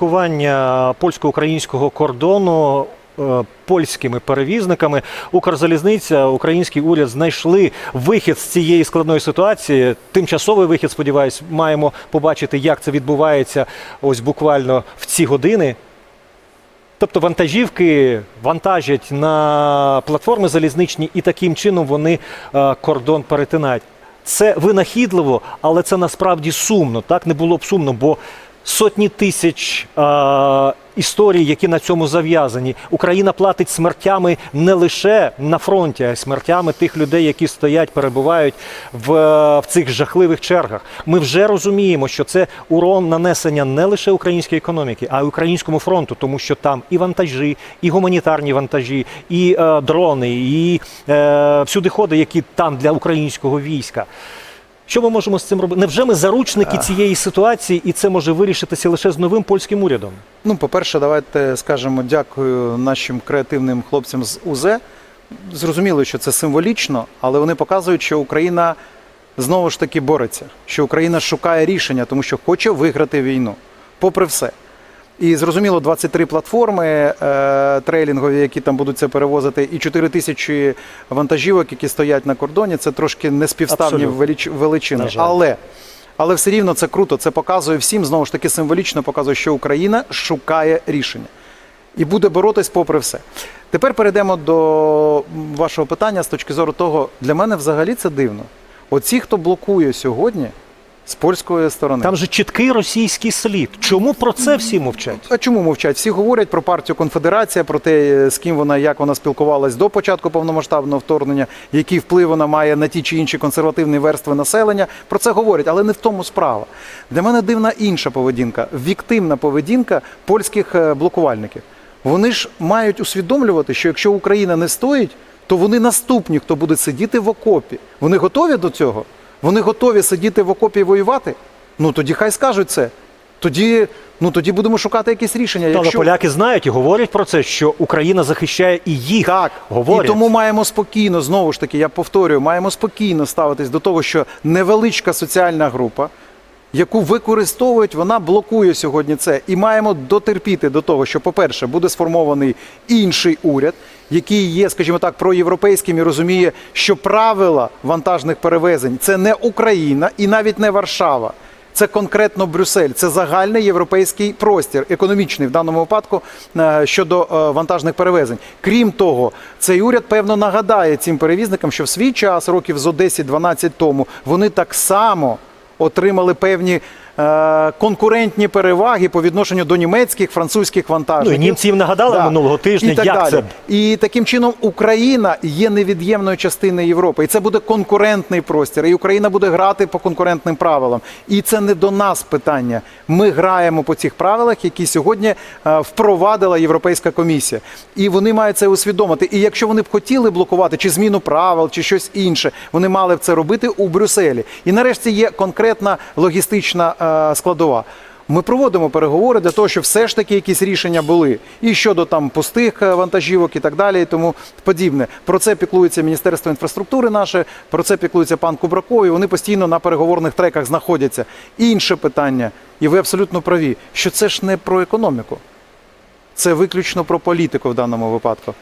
блокування польсько-українського кордону. е, Польськими перевізниками Укрзалізниця, український уряд знайшли вихід з цієї складної ситуації. Тимчасовий вихід, сподіваюсь, маємо побачити, як це відбувається ось буквально в ці години. Тобто вантажівки вантажать на платформи залізничні, і таким чином вони е, кордон перетинають. Це винахідливо, але це насправді сумно. Так не було б сумно, бо сотні тисяч е, історій, які на цьому зав'язані. Україна платить смертями не лише на фронті, а й смертями тих людей, які стоять, перебувають в, в цих жахливих чергах. Ми вже розуміємо, що це урон нанесення не лише українській економіки, а й українському фронту, тому що там і вантажі, і гуманітарні вантажі, і е, дрони, і е, всюдиходи, які там для українського війська. Що ми можемо з цим робити? Невже ми заручники цієї ситуації, і це може вирішитися лише з новим польським урядом? Ну, по-перше, давайте скажемо дякую нашим креативним хлопцям з УЗ. Зрозуміло, що це символічно, але вони показують, що Україна знову ж таки бореться, що Україна шукає рішення, тому що хоче виграти війну, попри все. І зрозуміло, 23 платформи е, трейлінгові, які там будуть це перевозити, і 4 тисячі вантажівок, які стоять на кордоні, це трошки неспівставні величини. Але, але все рівно це круто. Це показує всім, знову ж таки, символічно показує, що Україна шукає рішення і буде боротись попри все. Тепер перейдемо до вашого питання з точки зору того, для мене взагалі це дивно. Оці, хто блокує сьогодні з польської сторони. Там же чіткий російський слід. Чому про це всі мовчать? А чому мовчать? Всі говорять про партію Конфедерація, про те, з ким вона, як вона спілкувалась до початку повномасштабного вторгнення, який вплив вона має на ті чи інші консервативні верстви населення. Про це говорять, але не в тому справа. Для мене дивна інша поведінка, віктимна поведінка польських е, блокувальників. Вони ж мають усвідомлювати, що якщо Україна не стоїть, то вони наступні, хто буде сидіти в окопі. Вони готові до цього? Вони готові сидіти в окопі і воювати? Ну тоді хай скажуть це. Тоді, ну тоді будемо шукати якісь рішення. Але Якщо поляки знають і говорять про це, що Україна захищає і їх. так, говорять. і тому маємо спокійно, знову ж таки, я повторюю, маємо спокійно ставитись до того, що невеличка соціальна група, яку використовують, вона блокує сьогодні це. І маємо дотерпіти до того, що, по-перше, буде сформований інший уряд, який є, скажімо так, проєвропейським і розуміє, що правила вантажних перевезень це не Україна і навіть не Варшава. Це конкретно Брюссель, це загальний європейський простір, економічний в даному випадку е, щодо е, вантажних перевезень. Крім того, цей уряд певно нагадає цим перевізникам, що в свій час, років зо 10-12 тому, вони так само отримали певні конкурентні переваги по відношенню до німецьких, французьких Ну, вантажників. і німці їм нагадали минулого тижня, і так як далі. це І таким чином Україна є невід'ємною частиною Європи. І це буде конкурентний простір. І Україна буде грати по конкурентним правилам. І це не до нас питання. Ми граємо по цих правилах, які сьогодні е, впровадила Європейська комісія. І вони мають це усвідомити. І якщо вони б хотіли блокувати чи зміну правил, чи щось інше, вони мали б це робити у Брюсселі. І нарешті є конкретна логістична е, складова. Ми проводимо переговори для того, щоб все ж таки якісь рішення були і щодо там пустих е, вантажівок і так далі, і тому подібне. Про це піклується Міністерство інфраструктури наше, про це піклується пан Кубраков, і вони постійно на переговорних треках знаходяться. Інше питання, і ви абсолютно праві, що це ж не про економіку, це виключно про політику в даному випадку.